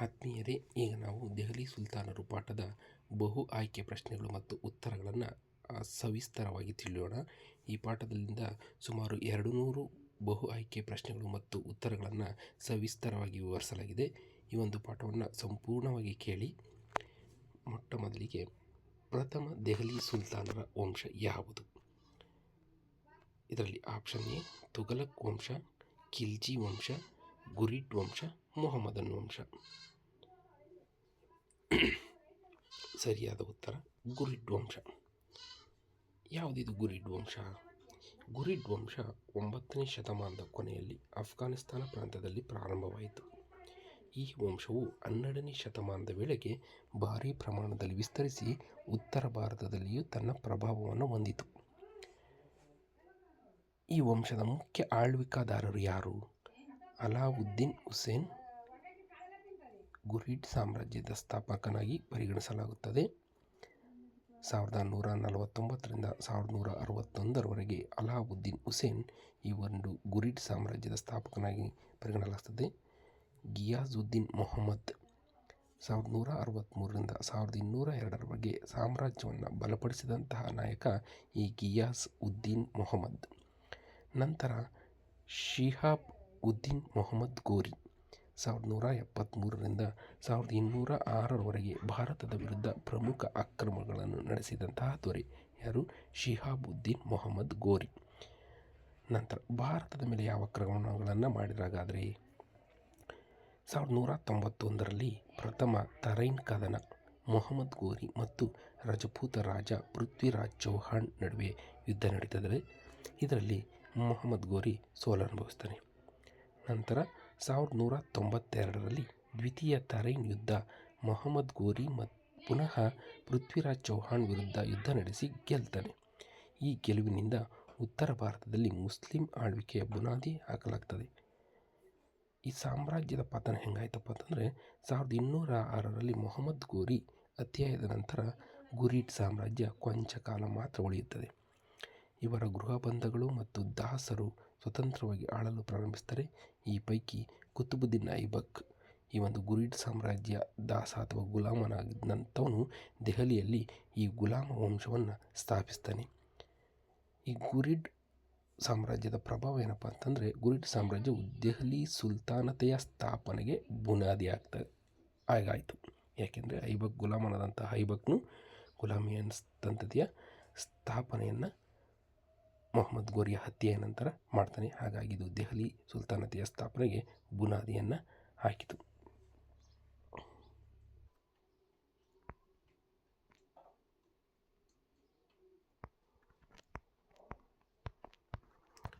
ಆತ್ಮೀಯರೇ, ಈಗ ನಾವು ದೆಹಲಿ ಸುಲ್ತಾನರು ಪಾಠದ ಬಹು ಆಯ್ಕೆ ಪ್ರಶ್ನೆಗಳು ಮತ್ತು ಉತ್ತರಗಳನ್ನು ಸವಿಸ್ತಾರವಾಗಿ ತಿಳಿಯೋಣ. ಈ ಪಾಠದಲ್ಲಿಂದ ಸುಮಾರು ಎರಡು ನೂರು ಬಹು ಆಯ್ಕೆ ಪ್ರಶ್ನೆಗಳು ಮತ್ತು ಉತ್ತರಗಳನ್ನು ಸವಿಸ್ತರವಾಗಿ ವಿವರಿಸಲಾಗಿದೆ. ಈ ಒಂದು ಪಾಠವನ್ನು ಸಂಪೂರ್ಣವಾಗಿ ಕೇಳಿ. ಮೊಟ್ಟ ಮೊದಲಿಗೆ, ಪ್ರಥಮ ದೆಹಲಿ ಸುಲ್ತಾನರ ವಂಶ ಯಾವುದು? ಇದರಲ್ಲಿ ಆಪ್ಷನ್ ಎ, ತುಘಲಕ್ ವಂಶ, ಖಿಲ್ಜಿ ವಂಶ, ಗುರಿಟ್ ವಂಶ, ಮೊಹಮ್ಮದನ್ ವಂಶ. ಸರಿಯಾದ ಉತ್ತರ ಗುರಿಡ್ವಂಶ ಯಾವುದಿದು ಗುರಿಡ್ವಂಶ ಗುರಿಡ್ವಂಶ ಗುರಿಡ್ ವಂಶ ಒಂಬತ್ತನೇ ಶತಮಾನದ ಕೊನೆಯಲ್ಲಿ ಅಫ್ಘಾನಿಸ್ತಾನ ಪ್ರಾಂತ್ಯದಲ್ಲಿ ಪ್ರಾರಂಭವಾಯಿತು. ಈ ವಂಶವು ಹನ್ನೆರಡನೇ ಶತಮಾನದ ವೇಳೆಗೆ ಭಾರೀ ಪ್ರಮಾಣದಲ್ಲಿ ವಿಸ್ತರಿಸಿ ಉತ್ತರ ಭಾರತದಲ್ಲಿಯೂ ತನ್ನ ಪ್ರಭಾವವನ್ನು ಹೊಂದಿತು. ಈ ವಂಶದ ಮುಖ್ಯ ಆಳ್ವಿಕಾದಾರರು ಯಾರು? ಅಲಾವುದ್ದೀನ್ ಹುಸೇನ್ ಗುರಿಡ್ ಸಾಮ್ರಾಜ್ಯದ ಸ್ಥಾಪಕನಾಗಿ ಪರಿಗಣಿಸಲಾಗುತ್ತದೆ. ಸಾವಿರದ ನೂರ ನಲವತ್ತೊಂಬತ್ತರಿಂದ ಸಾವಿರದ ನೂರ ಅರವತ್ತೊಂದರವರೆಗೆ ಅಲಾವುದ್ದೀನ್ ಹುಸೇನ್ ಈ ಒಂದು ಗುರಿಡ್ ಸಾಮ್ರಾಜ್ಯದ ಸ್ಥಾಪಕನಾಗಿ ಪರಿಗಣಿಸಲಾಗುತ್ತದೆ ಗಿಯಾಜುದ್ದೀನ್ ಮೊಹಮ್ಮದ್ ಸಾವಿರದ ನೂರ ಅರವತ್ತ್ಮೂರರಿಂದ ಸಾವಿರದ ಇನ್ನೂರ ಎರಡರವರೆಗೆ ಸಾಮ್ರಾಜ್ಯವನ್ನು ಬಲಪಡಿಸಿದಂತಹ ನಾಯಕ ಈ ಗಿಯಾಸ್ ಉದ್ದೀನ್ ಮೊಹಮ್ಮದ್. ನಂತರ ಶಿಹಾಬ್ ಉದ್ದೀನ್ ಮೊಹಮ್ಮದ್ ಗೋರಿ. ಸಾವಿರದ ನೂರ ಎಪ್ಪತ್ತ್ಮೂರರಿಂದ ಸಾವಿರದ ಇನ್ನೂರ ಆರರವರೆಗೆ ಭಾರತದ ವಿರುದ್ಧ ಪ್ರಮುಖ ಆಕ್ರಮಣಗಳನ್ನು ನಡೆಸಿದಂತಹ ದೊರೆ ಯಾರು? ಶಿಹಾಬುದ್ದೀನ್ ಮೊಹಮ್ಮದ್ ಗೋರಿ. ನಂತರ, ಭಾರತದ ಮೇಲೆ ಯಾವ ಆಕ್ರಮಣಗಳನ್ನು ಮಾಡಿದಾಗಾದರೆ ಸಾವಿರದ ನೂರ ತೊಂಬತ್ತೊಂದರಲ್ಲಿ ಪ್ರಥಮ ತರೈನ್ ಕದನ ಮೊಹಮ್ಮದ್ ಗೋರಿ ಮತ್ತು ರಜಪೂತ ರಾಜ ಪೃಥ್ವಿರಾಜ್ ಚೌಹಾಣ್ ನಡುವೆ ಯುದ್ಧ ನಡೀತದೆ. ಇದರಲ್ಲಿ ಮೊಹಮ್ಮದ್ ಗೋರಿ ಸೋಲನುಭವಿಸ್ತಾನೆ. ನಂತರ ಸಾವಿರದ ನೂರ ತೊಂಬತ್ತೆರಡರಲ್ಲಿ ದ್ವಿತೀಯ ತರೈನ್ ಯುದ್ಧ, ಮೊಹಮ್ಮದ್ ಗೋರಿ ಮತ್ತು ಪುನಃ ಪೃಥ್ವಿರಾಜ್ ಚೌಹಾಣ್ ವಿರುದ್ಧ ಯುದ್ಧ ನಡೆಸಿ ಗೆಲ್ತಾನೆ ಈ ಗೆಲುವಿನಿಂದ ಉತ್ತರ ಭಾರತದಲ್ಲಿ ಮುಸ್ಲಿಂ ಆಳ್ವಿಕೆಯ ಬುನಾದಿ ಹಾಕಲಾಗ್ತದೆ. ಈ ಸಾಮ್ರಾಜ್ಯದ ಪತನ ಹೆಂಗಾಯ್ತಪ್ಪ ಅಂತಂದರೆ, ಸಾವಿರದ ಇನ್ನೂರ ಆರರಲ್ಲಿ ಮೊಹಮ್ಮದ್ ಗೋರಿ ಅತ್ಯಾಯದ ನಂತರ ಗುರಿಟ್ ಸಾಮ್ರಾಜ್ಯ ಕೊಂಚ ಕಾಲ ಮಾತ್ರ ಉಳಿಯುತ್ತದೆ. ಇವರ ಗೃಹಬಂಧಗಳು ಮತ್ತು ದಾಸರು ಸ್ವತಂತ್ರವಾಗಿ ಆಳಲು ಪ್ರಾರಂಭಿಸ್ತಾರೆ ಈ ಪೈಕಿ ಕುತುಬುದ್ದೀನ್ ಐಬಕ್, ಈ ಒಂದು ಗುರಿಡ್ ಸಾಮ್ರಾಜ್ಯ ದಾಸ ಅಥವಾ ಗುಲಾಮನಾಗಿದ್ದಂಥವನು ದೆಹಲಿಯಲ್ಲಿ ಈ ಗುಲಾಮ ವಂಶವನ್ನು ಸ್ಥಾಪಿಸ್ತಾನೆ. ಈ ಗುರಿಡ್ ಸಾಮ್ರಾಜ್ಯದ ಪ್ರಭಾವ ಏನಪ್ಪ ಅಂತಂದರೆ, ಗುರಿಡ್ ಸಾಮ್ರಾಜ್ಯವು ದೆಹಲಿ ಸುಲ್ತಾನತೆಯ ಸ್ಥಾಪನೆಗೆ ಬುನಾದಿ ಆಗ್ತದೆ ಆಗಾಯಿತು. ಯಾಕೆಂದರೆ ಐಬಕ್ ಗುಲಾಮನಾದಂಥ ಐಬಕ್ನು ಗುಲಾಮಿಯನ್ ಸಂತತಿಯ ಸ್ಥಾಪನೆಯನ್ನು ಮೊಹಮ್ಮದ್ ಗೋರಿಯ ಹತ್ಯೆಯ ನಂತರ ಮಾಡ್ತಾನೆ. ಹಾಗಾಗಿ ಇದು ದೆಹಲಿ ಸುಲ್ತಾನತೆಯ ಸ್ಥಾಪನೆಗೆ ಬುನಾದಿಯನ್ನು ಹಾಕಿತು.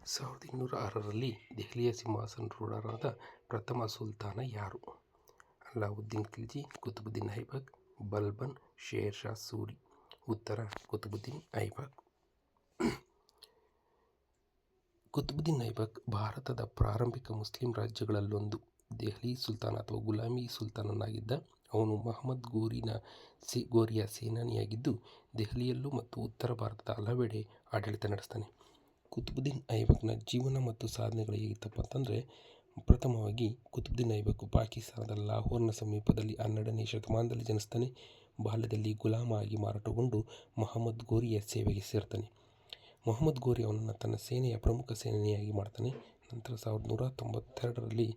ಸಾವಿರದ ಇನ್ನೂರ ಆರರಲ್ಲಿ ದೆಹಲಿಯ ಸಿಂಹಾಸನರೂಢರಾದ ಪ್ರಥಮ ಸುಲ್ತಾನ ಯಾರು? ಅಲ್ಲಾವುದ್ದೀನ್ ಖಿಲ್ಜಿ, ಕುತುಬುದ್ದೀನ್ ಐಬಕ್, ಬಲ್ಬನ್, ಶೇರ್ ಶಾ ಸೂರಿ. ಉತ್ತರ, ಕುತುಬುದ್ದೀನ್ ಐಬಕ್. ಕುತುಬುದ್ದೀನ್ ಐಬಕ್ ಭಾರತದ ಪ್ರಾರಂಭಿಕ ಮುಸ್ಲಿಂ ರಾಜ್ಯಗಳಲ್ಲೊಂದು. ದೆಹಲಿ ಸುಲ್ತಾನ ಅಥವಾ ಗುಲಾಮಿ ಸುಲ್ತಾನನಾಗಿದ್ದ ಅವನು ಮಹಮ್ಮದ್ ಗೋರಿನ ಸಿ, ಗೋರಿಯ ಸೇನಾನಿಯಾಗಿದ್ದು, ದೆಹಲಿಯಲ್ಲೂ ಮತ್ತು ಉತ್ತರ ಭಾರತದ ಹಲವೆಡೆ ಆಡಳಿತ ನಡೆಸ್ತಾನೆ. ಕುತುಬುದ್ದೀನ್ ಐಬಕ್ನ ಜೀವನ ಮತ್ತು ಸಾಧನೆಗಳು ಹೇಗಿತ್ತಪ್ಪ ಅಂತಂದರೆ, ಪ್ರಥಮವಾಗಿ ಕುತುಬುದ್ದೀನ್ ಐಬಕ್ ಪಾಕಿಸ್ತಾನದ ಲಾಹೋರ್ನ ಸಮೀಪದಲ್ಲಿ ಹನ್ನೆರಡನೇ ಶತಮಾನದಲ್ಲಿ ಜನಿಸ್ತಾನೆ. ಬಾಲ್ಯದಲ್ಲಿ ಗುಲಾಮ ಆಗಿ ಮಾರಾಟಗೊಂಡು ಮಹಮ್ಮದ್ ಗೋರಿಯ ಸೇವೆಗೆ ಸೇರ್ತಾನೆ. ಮೊಹಮ್ಮದ್ ಗೋರಿ ಅವನನ್ನು ತನ್ನ ಸೇನೆಯ ಪ್ರಮುಖ ಸೇನೆಯಾಗಿ ಮಾಡ್ತಾನೆ. ನಂತರ ಸಾವಿರದ ನೂರ ತೊಂಬತ್ತೆರಡರಲ್ಲಿ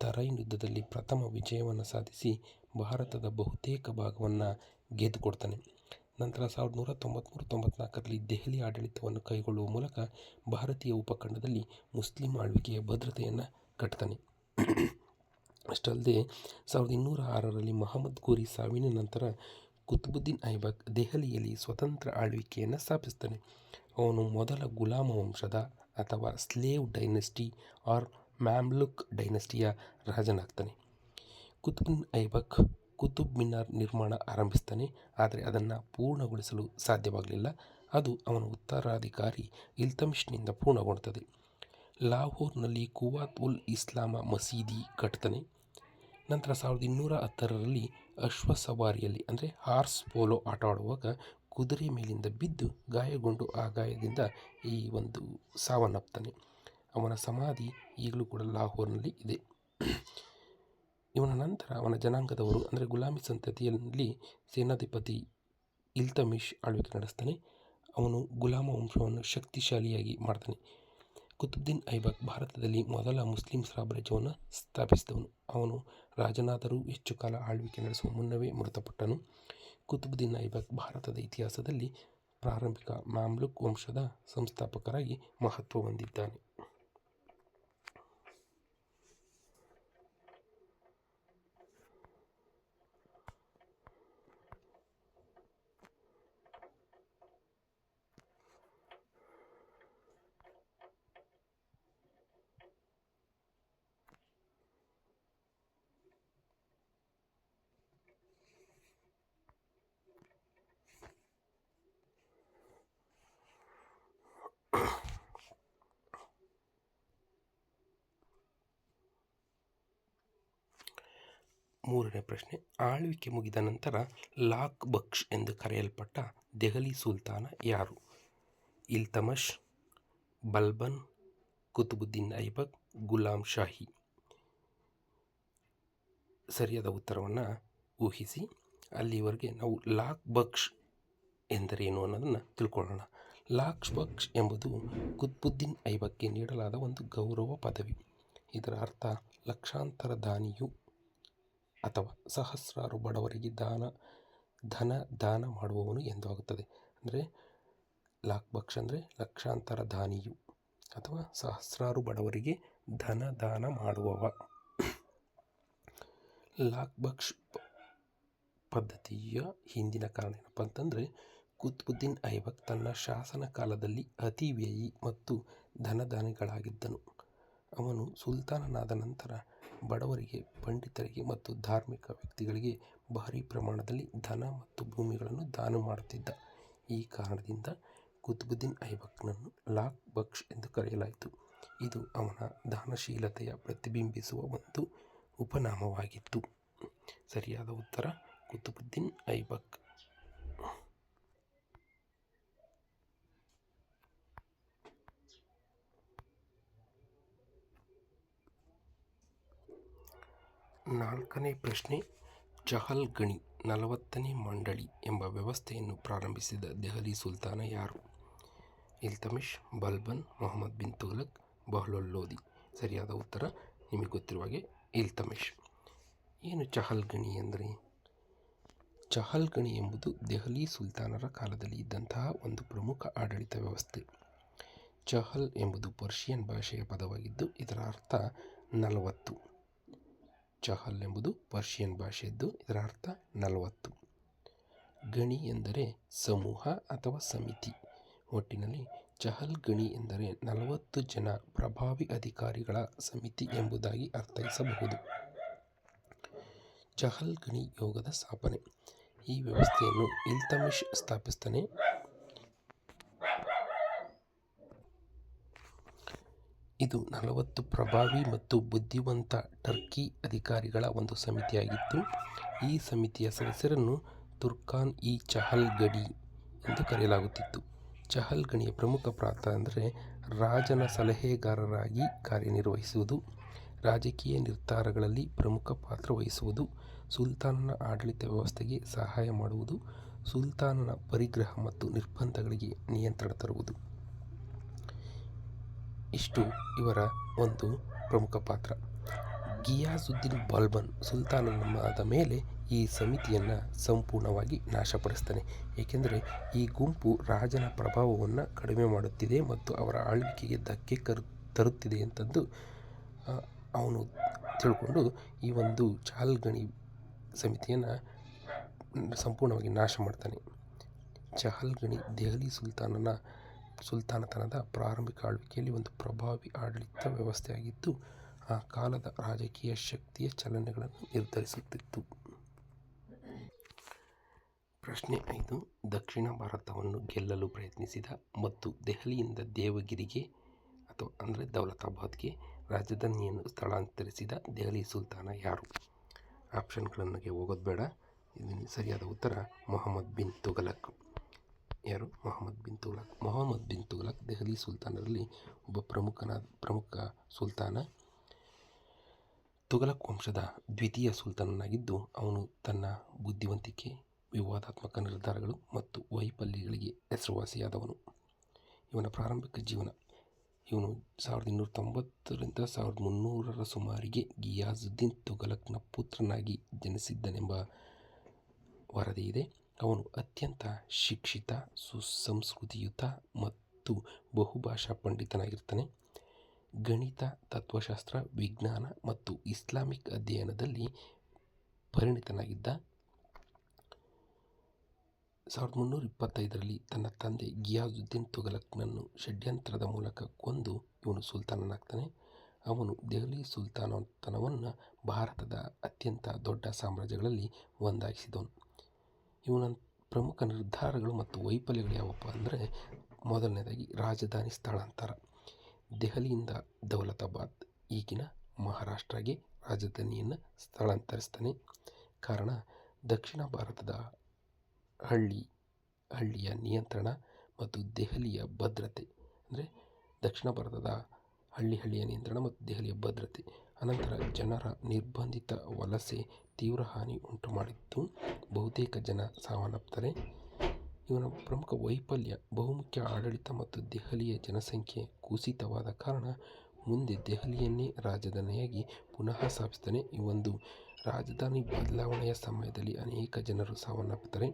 ತರೈನ್ ಯುದ್ಧದಲ್ಲಿ ಪ್ರಥಮ ವಿಜಯವನ್ನು ಸಾಧಿಸಿ ಭಾರತದ ಬಹುತೇಕ ಭಾಗವನ್ನು ಗೆದ್ದುಕೊಡ್ತಾನೆ. ನಂತರ ಸಾವಿರದ ನೂರ ತೊಂಬತ್ತ್ಮೂರು ತೊಂಬತ್ನಾಲ್ಕರಲ್ಲಿ ದೆಹಲಿ ಆಡಳಿತವನ್ನು ಕೈಗೊಳ್ಳುವ ಮೂಲಕ ಭಾರತೀಯ ಉಪಖಂಡದಲ್ಲಿ ಮುಸ್ಲಿಂ ಆಳ್ವಿಕೆಯ ಭದ್ರತೆಯನ್ನು ಕಟ್ತಾನೆ. ಅಷ್ಟಲ್ಲದೆ, ಸಾವಿರದ ಇನ್ನೂರ ಆರರಲ್ಲಿ ಮಹಮ್ಮದ್ ಗೋರಿ ಸಾವಿನ ನಂತರ ಕುತುಬುದ್ದೀನ್ ಐಬಕ್ ದೆಹಲಿಯಲ್ಲಿ ಸ್ವತಂತ್ರ ಆಳ್ವಿಕೆಯನ್ನು ಸ್ಥಾಪಿಸ್ತಾನೆ. ಅವನು ಮೊದಲ ಗುಲಾಮ ವಂಶದ ಅಥವಾ ಸ್ಲೇವ್ ಡೈನೆಸ್ಟಿ ಆರ್ ಮ್ಯಾಮ್ಲುಕ್ ಡೈನೆಸ್ಟಿಯ ರಾಜನಾಗ್ತಾನೆ. ಕುತುಬಿನ್ ಐಬಕ್ ಕುತುಬ್ ಮಿನಾರ್ ನಿರ್ಮಾಣ ಆರಂಭಿಸ್ತಾನೆ, ಆದರೆ ಅದನ್ನು ಪೂರ್ಣಗೊಳಿಸಲು ಸಾಧ್ಯವಾಗಲಿಲ್ಲ. ಅದು ಅವನ ಉತ್ತರಾಧಿಕಾರಿ ಇಲ್ತಮಿಷ್ನಿಂದ ಪೂರ್ಣಗೊಳ್ಳುತ್ತದೆ. ಲಾಹೋರ್ನಲ್ಲಿ ಕುವಾತ್ ಉಲ್ ಇಸ್ಲಾಮ ಮಸೀದಿ ಕಟ್ತಾನೆ. ನಂತರ ಸಾವಿರದ ಇನ್ನೂರ ಹತ್ತರಲ್ಲಿ ಅಶ್ವಸವಾರಿಯಲ್ಲಿ, ಅಂದರೆ ಹಾರ್ಸ್ ಪೋಲೋ ಆಟ ಆಡುವಾಗ ಕುದುರೆ ಮೇಲಿಂದ ಬಿದ್ದು ಗಾಯಗೊಂಡು ಆ ಗಾಯದಿಂದ ಈ ಒಂದು ಸಾವನ್ನಪ್ತಾನೆ. ಅವನ ಸಮಾಧಿ ಈಗಲೂ ಕೂಡ ಲಾಹೋರ್ನಲ್ಲಿ ಇದೆ. ಇವನ ನಂತರ ಅವನ ಜನಾಂಗದವರು, ಅಂದರೆ ಗುಲಾಮಿ ಸಂತತಿಯಲ್ಲಿ ಸೇನಾಧಿಪತಿ ಇಲ್ತಮಿಶ್ ಆಳ್ವಿಕೆ ನಡೆಸ್ತಾನೆ. ಅವನು ಗುಲಾಮ ವಂಶವನ್ನು ಶಕ್ತಿಶಾಲಿಯಾಗಿ ಮಾಡ್ತಾನೆ. ಕುತುಬ್ದೀನ್ ಐಬಕ್ ಭಾರತದಲ್ಲಿ ಮೊದಲ ಮುಸ್ಲಿಂ ಸಾಮ್ರಾಜ್ಯವನ್ನು ಸ್ಥಾಪಿಸಿದವನು. ಅವನು ರಾಜನಾದರೂ ಹೆಚ್ಚು ಕಾಲ ಆಳ್ವಿಕೆ ನಡೆಸುವ ಮುನ್ನವೇ ಮೃತಪಟ್ಟನು. ಕುತುಬುದ್ದೀನ್ ಐಬಕ್ ಭಾರತದ ಇತಿಹಾಸದಲ್ಲಿ ಪ್ರಾರಂಭಿಕ ಮಾಮ್ಲುಕ್ ವಂಶದ ಸಂಸ್ಥಾಪಕರಾಗಿ ಮಹತ್ವ ಹೊಂದಿದ್ದಾನೆ. ಮೂರನೇ ಪ್ರಶ್ನೆ, ಆಳ್ವಿಕೆ ಮುಗಿದ ನಂತರ ಲಾಕ್ ಬಕ್ಷ್ ಎಂದು ಕರೆಯಲ್ಪಟ್ಟ ದೆಹಲಿ ಸುಲ್ತಾನ ಯಾರು? ಇಲ್ತಮಷ್, ಬಲ್ಬನ್, ಕುತುಬುದ್ದೀನ್ ಐಬಕ್ ಗುಲಾಮ್ ಶಾಹಿ. ಸರಿಯಾದ ಉತ್ತರವನ್ನು ಊಹಿಸಿ, ಅಲ್ಲಿವರೆಗೆ ನಾವು ಲಾಕ್ ಬಕ್ಷ್ ಎಂದರೇನು ಅನ್ನೋದನ್ನು ತಿಳ್ಕೊಳ್ಳೋಣ. ಲಾಕ್ ಬಕ್ಷ್ ಎಂಬುದು ಕುತ್ಬುದ್ದೀನ್ ಐಬಕ್ಗೆ ನೀಡಲಾದ ಒಂದು ಗೌರವ ಪದವಿ. ಇದರ ಅರ್ಥ ಲಕ್ಷಾಂತರ ದಾನಿಯು ಅಥವಾ ಸಹಸ್ರಾರು ಬಡವರಿಗೆ ದಾನ, ಧನ ದಾನ ಮಾಡುವವನು ಎಂದು ಆಗುತ್ತದೆ. ಅಂದರೆ ಲಾಕ್ ಬಕ್ಷ್ ಅಂದರೆ ಲಕ್ಷಾಂತರ ದಾನಿಯು ಅಥವಾ ಸಹಸ್ರಾರು ಬಡವರಿಗೆ ಧನ ದಾನ ಮಾಡುವವ. ಲಾಕ್ ಬಕ್ಷ್ ಪ- ಪದ್ಧತಿಯ ಹಿಂದಿನ ಕಾರಣ ಏನಪ್ಪ ಅಂತಂದರೆ ಕುತ್ಬುದ್ದೀನ್ ಐಬಕ್ ತನ್ನ ಶಾಸನ ಕಾಲದಲ್ಲಿ ಅತಿ ವ್ಯಯಿ ಮತ್ತು ಧನದಾನಿಗಳಾಗಿದ್ದನು ಅವನು ಸುಲ್ತಾನನಾದ ನಂತರ ಬಡವರಿಗೆ, ಪಂಡಿತರಿಗೆ ಮತ್ತು ಧಾರ್ಮಿಕ ವ್ಯಕ್ತಿಗಳಿಗೆ ಭಾರೀ ಪ್ರಮಾಣದಲ್ಲಿ ಧನ ಮತ್ತು ಭೂಮಿಗಳನ್ನು ದಾನ ಮಾಡುತ್ತಿದ್ದ ಈ ಕಾರಣದಿಂದ ಕುತುಬುದ್ದೀನ್ ಐಬಕ್ನನ್ನು ಲಾಕ್ ಬಕ್ಷ್ ಎಂದು ಕರೆಯಲಾಯಿತು. ಇದು ಅವನ ದಾನಶೀಲತೆಯ ಪ್ರತಿಬಿಂಬಿಸುವ ಒಂದು ಉಪನಾಮವಾಗಿತ್ತು. ಸರಿಯಾದ ಉತ್ತರ, ಕುತುಬುದ್ದೀನ್ ಐಬಕ್. ನಾಲ್ಕನೇ ಪ್ರಶ್ನೆ ಚಹಲ್ ಗಣಿ ನಲವತ್ತನೇ ಮಂಡಳಿ ಎಂಬ ವ್ಯವಸ್ಥೆಯನ್ನು ಪ್ರಾರಂಭಿಸಿದ ದೆಹಲಿ ಸುಲ್ತಾನ ಯಾರು? ಇಲ್ತಮಿಷ್, ಬಲ್ಬನ್, ಮೊಹಮ್ಮದ್ ಬಿನ್ ತುಘಲಕ್ ಬಹ್ಲೋಲ್ ಲೋದಿ ಸರಿಯಾದ ಉತ್ತರ ನಿಮಗೆ ಗೊತ್ತಿರುವ ಹಾಗೆ ಇಲ್ತಮಿಷ್. ಏನು ಚಹಲ್ ಗಣಿ ಅಂದರೆ ಚಹಲ್ ಗಣಿ ಎಂಬುದು ದೆಹಲಿ ಸುಲ್ತಾನರ ಕಾಲದಲ್ಲಿ ಇದ್ದಂತಹ ಒಂದು ಪ್ರಮುಖ ಆಡಳಿತ ವ್ಯವಸ್ಥೆ. ಚಹಲ್ ಎಂಬುದು ಪರ್ಷಿಯನ್ ಭಾಷೆಯ ಪದವಾಗಿದ್ದು, ಇದರ ಅರ್ಥ ನಲವತ್ತು. ಚಹಲ್ ಎಂಬುದು ಪರ್ಷಿಯನ್ ಭಾಷೆಯದ್ದು. ಇದರ ಅರ್ಥ ನಲವತ್ತು. ಗಣಿ ಎಂದರೆ ಸಮೂಹ ಅಥವಾ ಸಮಿತಿ. ಒಟ್ಟಿನಲ್ಲಿ ಚಹಲ್ ಗಣಿ ಎಂದರೆ ನಲವತ್ತು ಜನ ಪ್ರಭಾವಿ ಅಧಿಕಾರಿಗಳ ಸಮಿತಿ ಎಂಬುದಾಗಿ ಅರ್ಥೈಸಬಹುದು. ಚಹಲ್ ಗಣಿ ಯೋಗದ ಸ್ಥಾಪನೆ. ಈ ವ್ಯವಸ್ಥೆಯನ್ನು ಇಲ್ತಮಿಷ್ ಸ್ಥಾಪಿಸ್ತಾನೆ. ಇದು ನಲವತ್ತು ಪ್ರಭಾವಿ ಮತ್ತು ಬುದ್ಧಿವಂತ ಟರ್ಕಿ ಅಧಿಕಾರಿಗಳ ಒಂದು ಸಮಿತಿಯಾಗಿತ್ತು ಈ ಸಮಿತಿಯ ಸದಸ್ಯರನ್ನು ತುರ್ಕಾನ್ ಇ ಚಹಲ್ ಗಡಿ ಎಂದು ಕರೆಯಲಾಗುತ್ತಿತ್ತು. ಚಹಲ್ ಗಣಿಯ ಪ್ರಮುಖ ಪಾತ್ರ ಅಂದರೆ ರಾಜನ ಸಲಹೆಗಾರರಾಗಿ ಕಾರ್ಯನಿರ್ವಹಿಸುವುದು, ರಾಜಕೀಯ ನಿರ್ಧಾರಗಳಲ್ಲಿ ಪ್ರಮುಖ ಪಾತ್ರ ವಹಿಸುವುದು, ಸುಲ್ತಾನನ ಆಡಳಿತ ವ್ಯವಸ್ಥೆಗೆ ಸಹಾಯ ಮಾಡುವುದು, ಸುಲ್ತಾನನ ಪರಿಗ್ರಹ ಮತ್ತು ನಿರ್ಬಂಧಗಳಿಗೆ ನಿಯಂತ್ರಣ ತರುವುದು. ಇಷ್ಟು ಇವರ ಒಂದು ಪ್ರಮುಖ ಪಾತ್ರ. ಗಿಯಾಸುದ್ದೀನ್ ಬಾಲ್ಬನ್ ಸುಲ್ತಾನನಾದ ಮೇಲೆ ಈ ಸಮಿತಿಯನ್ನು ಸಂಪೂರ್ಣವಾಗಿ ನಾಶಪಡಿಸ್ತಾನೆ. ಏಕೆಂದರೆ ಈ ಗುಂಪು ರಾಜನ ಪ್ರಭಾವವನ್ನು ಕಡಿಮೆ ಮಾಡುತ್ತಿದೆ ಮತ್ತು ಅವರ ಆಳ್ವಿಕೆಗೆ ಧಕ್ಕೆ ಕರು, ತರುತ್ತಿದೆ ಅಂತಂದು ಅವನು ತಿಳ್ಕೊಂಡು ಈ ಒಂದು ಚಾಲ್ಗಣಿ ಸಮಿತಿಯನ್ನು ಸಂಪೂರ್ಣವಾಗಿ ನಾಶ ಮಾಡ್ತಾನೆ. ಚಹಲ್ಗಣಿ ದೆಹಲಿ ಸುಲ್ತಾನನ ಸುಲ್ತಾನತನದ ಪ್ರಾರಂಭಿಕ ಆಳ್ವಿಕೆಯಲ್ಲಿ ಒಂದು ಪ್ರಭಾವಿ ಆಡಳಿತ ವ್ಯವಸ್ಥೆಯಾಗಿದ್ದು, ಆ ಕಾಲದ ರಾಜಕೀಯ ಶಕ್ತಿಯ ಚಲನೆಗಳನ್ನು ನಿರ್ಧರಿಸುತ್ತಿತ್ತು. ಪ್ರಶ್ನೆ ಐದು. ದಕ್ಷಿಣ ಭಾರತವನ್ನು ಗೆಲ್ಲಲು ಪ್ರಯತ್ನಿಸಿದ ಮತ್ತು ದೆಹಲಿಯಿಂದ ದೇವಗಿರಿಗೆ ಅಥವಾ ಅಂದರೆ ದೌಲತಾಬಾದ್ಗೆ ರಾಜಧಾನಿಯನ್ನು ಸ್ಥಳಾಂತರಿಸಿದ ದೆಹಲಿ ಸುಲ್ತಾನ ಯಾರು? ಆಪ್ಷನ್ಗಳನ್ನಗೆ ಹೋಗೋದು ಬೇಡ. ಸರಿಯಾದ ಉತ್ತರ, ಮೊಹಮ್ಮದ್ ಬಿನ್ ತುಘಲಕ್. ಯಾರು? ಮೊಹಮ್ಮದ್ ಬಿನ್ ತುಗ್ಲಕ್. ಮೊಹಮ್ಮದ್ ಬಿನ್ ತುಗ್ಲಕ್ ದೆಹಲಿ ಸುಲ್ತಾನರಲ್ಲಿ ಒಬ್ಬ ಪ್ರಮುಖನಾದ, ಪ್ರಮುಖ ಸುಲ್ತಾನ. ತುಗಲಕ್ ವಂಶದ ದ್ವಿತೀಯ ಸುಲ್ತಾನನಾಗಿದ್ದು, ಅವನು ತನ್ನ ಬುದ್ಧಿವಂತಿಕೆ, ವಿವಾದಾತ್ಮಕ ನಿರ್ಧಾರಗಳು ಮತ್ತು ವೈಫಲ್ಯಗಳಿಗೆ ಹೆಸರುವಾಸಿಯಾದವನು. ಇವನ ಪ್ರಾರಂಭಿಕ ಜೀವನ, ಇವನು ಸಾವಿರದ ಇನ್ನೂರ ತೊಂಬತ್ತರಿಂದ ಸಾವಿರದ ಮುನ್ನೂರರ ಸುಮಾರಿಗೆ ಗಿಯಾಜುದ್ದೀನ್ ತುಗಲಕ್ನ ಪುತ್ರನಾಗಿ ಜನಿಸಿದ್ದನೆಂಬ ವರದಿ ಇದೆ ಅವನು ಅತ್ಯಂತ ಶಿಕ್ಷಿತ, ಸುಸಂಸ್ಕೃತಿಯುತ ಮತ್ತು ಬಹುಭಾಷಾ ಪಂಡಿತನಾಗಿರ್ತಾನೆ ಗಣಿತ, ತತ್ವಶಾಸ್ತ್ರ, ವಿಜ್ಞಾನ ಮತ್ತು ಇಸ್ಲಾಮಿಕ್ ಅಧ್ಯಯನದಲ್ಲಿ ಪರಿಣಿತನಾಗಿದ್ದ. ಸಾವಿರದ ಮುನ್ನೂರ ಇಪ್ಪತ್ತೈದರಲ್ಲಿ ತನ್ನ ತಂದೆ ಗಿಯಾಜುದ್ದೀನ್ ತುಘಲಕ್ನನ್ನು ಷಡ್ಯಂತ್ರದ ಮೂಲಕ ಕೊಂದು ಇವನು ಸುಲ್ತಾನನಾಗ್ತಾನೆ. ಅವನು ದೆಹಲಿ ಸುಲ್ತಾನತನವನ್ನು ಭಾರತದ ಅತ್ಯಂತ ದೊಡ್ಡ ಸಾಮ್ರಾಜ್ಯಗಳಲ್ಲಿ ಒಂದಾಗಿಸಿದವನು. ಇವನ ಪ್ರಮುಖ ನಿರ್ಧಾರಗಳು ಮತ್ತು ವೈಫಲ್ಯಗಳು ಯಾವಪ್ಪ ಅಂದರೆ ಮೊದಲನೇದಾಗಿ ರಾಜಧಾನಿ ಸ್ಥಳಾಂತರ. ದೆಹಲಿಯಿಂದ ದೌಲತಾಬಾದ್, ಈಗಿನ ಮಹಾರಾಷ್ಟ್ರಗೆ ರಾಜಧಾನಿಯನ್ನು ಸ್ಥಳಾಂತರಿಸ್ತಾನೆ. ಕಾರಣ, ದಕ್ಷಿಣ ಭಾರತದ ಹಳ್ಳಿ, ಹಳ್ಳಿಯ ನಿಯಂತ್ರಣ ಮತ್ತು ದೆಹಲಿಯ ಭದ್ರತೆ. ಅಂದರೆ ದಕ್ಷಿಣ ಭಾರತದ ಹಳ್ಳಿ, ಹಳ್ಳಿಯ ನಿಯಂತ್ರಣ ಮತ್ತು ದೆಹಲಿಯ ಭದ್ರತೆ. ಅನಂತರ ಜನರ ನಿರ್ಬಂಧಿತ ವಲಸೆ ತೀವ್ರ ಹಾನಿ ಉಂಟು ಮಾಡಿದ್ದು ಬಹುತೇಕ ಜನ ಸಾವನ್ನಪ್ಪುತ್ತಾರೆ ಇವನ ಪ್ರಮುಖ ವೈಫಲ್ಯ ಬಹುಮುಖ್ಯ ಆಡಳಿತ ಮತ್ತು ದೆಹಲಿಯ ಜನಸಂಖ್ಯೆ ಕುಸಿತವಾದ ಕಾರಣ ಮುಂದೆ ದೆಹಲಿಯನ್ನೇ ರಾಜಧಾನಿಯಾಗಿ ಪುನಃ ಸ್ಥಾಪಿಸ್ತಾನೆ ಈ ಒಂದು ರಾಜಧಾನಿ ಬದಲಾವಣೆಯ ಸಮಯದಲ್ಲಿ ಅನೇಕ ಜನರು ಸಾವನ್ನಪ್ಪುತ್ತಾರೆ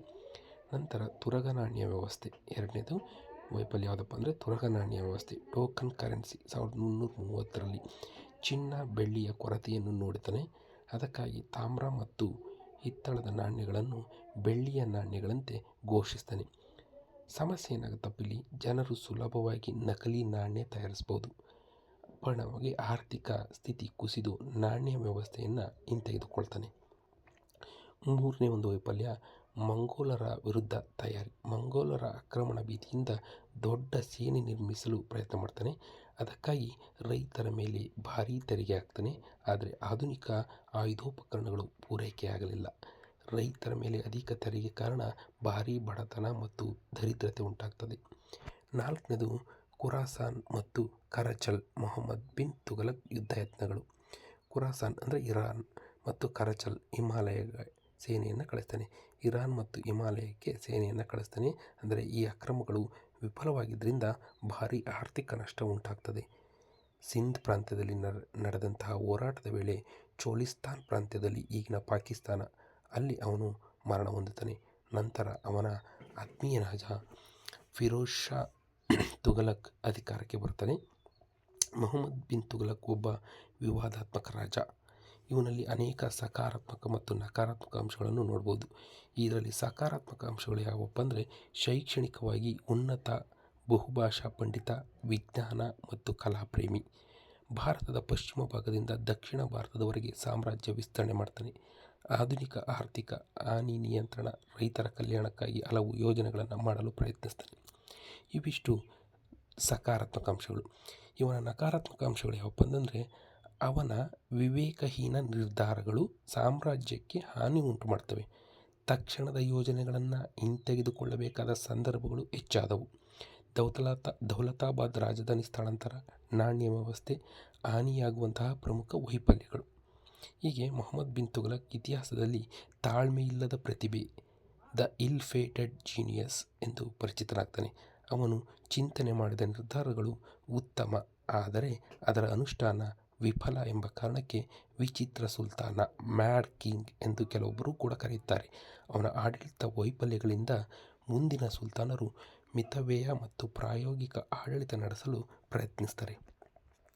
ನಂತರ ತುರಗ ನಾಣ್ಯ ವ್ಯವಸ್ಥೆ. ಎರಡನೇದು ವೈಫಲ್ಯ ಯಾವುದಪ್ಪ ಅಂದರೆ ತುರಗ ನಾಣ್ಯ ವ್ಯವಸ್ಥೆ. ಟೋಕನ್ ಕರೆನ್ಸಿ ಸಾವಿರದ ಮುನ್ನೂರ ಮೂವತ್ತರಲ್ಲಿ ಚಿನ್ನ ಬೆಳ್ಳಿಯ ಕೊರತೆಯನ್ನು ನೋಡುತ್ತಾನೆ. ಅದಕ್ಕಾಗಿ ತಾಮ್ರ ಮತ್ತು ಹಿತ್ತಳದ ನಾಣ್ಯಗಳನ್ನು ಬೆಳ್ಳಿಯ ನಾಣ್ಯಗಳಂತೆ ಘೋಷಿಸ್ತಾನೆ ಸಮಸ್ಯೆ ಏನಾಗುತ್ತಪ್ಪ ಇಲ್ಲಿ ಜನರು ಸುಲಭವಾಗಿ ನಕಲಿ ನಾಣ್ಯ ತಯಾರಿಸ್ಬೋದು ಪರಿಣಾಮವಾಗಿ ಆರ್ಥಿಕ ಸ್ಥಿತಿ ಕುಸಿದು ನಾಣ್ಯ ವ್ಯವಸ್ಥೆಯನ್ನು ಹಿಂತೆಗೆದುಕೊಳ್ತಾನೆ. ಮೂರನೇ ಒಂದು ವೈಫಲ್ಯ, ಮಂಗೋಲರ ವಿರುದ್ಧ ತಯಾರಿ. ಮಂಗೋಲರ ಆಕ್ರಮಣ ಭೀತಿಯಿಂದ ದೊಡ್ಡ ಸೇನೆ ನಿರ್ಮಿಸಲು ಪ್ರಯತ್ನ ಮಾಡ್ತಾನೆ. ಅದಕ್ಕಾಗಿ ರೈತರ ಮೇಲೆ ಭಾರೀ ತೆರಿಗೆ ಹಾಕ್ತಾನೆ ಆದರೆ ಆಧುನಿಕ ಆಯುಧೋಪಕರಣಗಳು ಪೂರೈಕೆಯಾಗಲಿಲ್ಲ ರೈತರ ಮೇಲೆ ಅಧಿಕ ತೆರಿಗೆ ಕಾರಣ ಭಾರೀ ಬಡತನ ಮತ್ತು ದರಿದ್ರತೆ ಉಂಟಾಗ್ತದೆ. ನಾಲ್ಕನೇದು ಖುರಾಸಾನ್ ಮತ್ತು ಕರಚಲ್ ಮೊಹಮ್ಮದ್ ಬಿನ್ ತುಘಲಕ್ ಯುದ್ಧ ಯತ್ನಗಳು. ಖುರಾಸಾನ್ ಅಂದರೆ ಇರಾನ್ ಮತ್ತು ಕರಚಲ್ ಹಿಮಾಲಯ ಸೇನೆಯನ್ನು ಕಳಿಸ್ತಾನೆ. ಇರಾನ್ ಮತ್ತು ಹಿಮಾಲಯಕ್ಕೆ ಸೇನೆಯನ್ನು ಕಳಿಸ್ತಾನೆ. ಅಂದರೆ ಈ ಅಕ್ರಮಗಳು ವಿಫಲವಾಗಿದ್ದರಿಂದ ಭಾರಿ ಆರ್ಥಿಕ ನಷ್ಟ ಉಂಟಾಗ್ತದೆ. ಸಿಂಧ್ ಪ್ರಾಂತ್ಯದಲ್ಲಿ ನಡೆದಂತಹ ಹೋರಾಟದ ವೇಳೆ ಚೋಲಿಸ್ತಾನ್ ಪ್ರಾಂತ್ಯದಲ್ಲಿ ಈಗಿನ ಪಾಕಿಸ್ತಾನ, ಅಲ್ಲಿ ಅವನು ಮರಣ ಹೊಂದುತ್ತಾನೆ. ನಂತರ ಅವನ ಆತ್ಮೀಯ ರಾಜ ಫಿರೋಜ್ ಶಾ ತುಘಲಕ್ ಅಧಿಕಾರಕ್ಕೆ ಬರ್ತಾನೆ ಮೊಹಮ್ಮದ್ ಬಿನ್ ತುಘಲಕ್ ಒಬ್ಬ ವಿವಾದಾತ್ಮಕ ರಾಜ. ಇವನಲ್ಲಿ ಅನೇಕ ಸಕಾರಾತ್ಮಕ ಮತ್ತು ನಕಾರಾತ್ಮಕ ಅಂಶಗಳನ್ನು ನೋಡ್ಬೋದು. ಇದರಲ್ಲಿ ಸಕಾರಾತ್ಮಕ ಅಂಶಗಳು ಯಾವಪ್ಪ ಅಂದರೆ ಶೈಕ್ಷಣಿಕವಾಗಿ ಉನ್ನತ, ಬಹುಭಾಷಾ ಪಂಡಿತ, ವಿಜ್ಞಾನ ಮತ್ತು ಕಲಾಪ್ರೇಮಿ. ಭಾರತದ ಪಶ್ಚಿಮ ಭಾಗದಿಂದ ದಕ್ಷಿಣ ಭಾರತದವರೆಗೆ ಸಾಮ್ರಾಜ್ಯ ವಿಸ್ತರಣೆ ಮಾಡ್ತಾನೆ. ಆಧುನಿಕ, ಆರ್ಥಿಕ, ಹಾನಿ ನಿಯಂತ್ರಣ, ರೈತರ ಕಲ್ಯಾಣಕ್ಕಾಗಿ ಹಲವು ಯೋಜನೆಗಳನ್ನು ಮಾಡಲು ಪ್ರಯತ್ನಿಸ್ತಾನೆ. ಇವಿಷ್ಟು ಸಕಾರಾತ್ಮಕ ಅಂಶಗಳು. ಇವನ ನಕಾರಾತ್ಮಕ ಅಂಶಗಳು ಯಾವಪ್ಪ ಅಂತಂದರೆ ಅವನ ವಿವೇಕಹೀನ ನಿರ್ಧಾರಗಳು ಸಾಮ್ರಾಜ್ಯಕ್ಕೆ ಹಾನಿ ಉಂಟು ಮಾಡ್ತವೆ ತಕ್ಷಣದ ಯೋಜನೆಗಳನ್ನು ಹಿಂತೆಗೆದುಕೊಳ್ಳಬೇಕಾದ ಸಂದರ್ಭಗಳು ಹೆಚ್ಚಾದವು. ದೌಲತ ದೌಲತಾಬಾದ್ ರಾಜಧಾನಿ ಸ್ಥಳಾಂತರ, ನಾಣ್ಯ ವ್ಯವಸ್ಥೆ, ಹಾನಿಯಾಗುವಂತಹ ಪ್ರಮುಖ ವೈಫಲ್ಯಗಳು. ಹೀಗೆ ಮೊಹಮ್ಮದ್ ಬಿನ್ ತುಗಲಕ್ ಇತಿಹಾಸದಲ್ಲಿ ತಾಳ್ಮೆಯಿಲ್ಲದ ಪ್ರತಿಭೆ, ದ ಇಲ್ ಫೇಟೆಡ್ ಜೀನಿಯಸ್ ಎಂದು ಪರಿಚಿತನಾಗ್ತಾನೆ. ಅವನು ಚಿಂತನೆ ಮಾಡಿದ ನಿರ್ಧಾರಗಳು ಉತ್ತಮ, ಆದರೆ ಅದರ ಅನುಷ್ಠಾನ ವಿಫಲ ಎಂಬ ಕಾರಣಕ್ಕೆ ವಿಚಿತ್ರ ಸುಲ್ತಾನ, ಮ್ಯಾಡ್ ಕಿಂಗ್ ಎಂದು ಕೆಲವೊಬ್ಬರು ಕೂಡ ಕರೆಯುತ್ತಾರೆ. ಅವನ ಆಡಳಿತ ವೈಫಲ್ಯಗಳಿಂದ ಮುಂದಿನ ಸುಲ್ತಾನರು ಮಿತವ್ಯಯ ಮತ್ತು ಪ್ರಾಯೋಗಿಕ ಆಡಳಿತ ನಡೆಸಲು ಪ್ರಯತ್ನಿಸ್ತಾರೆ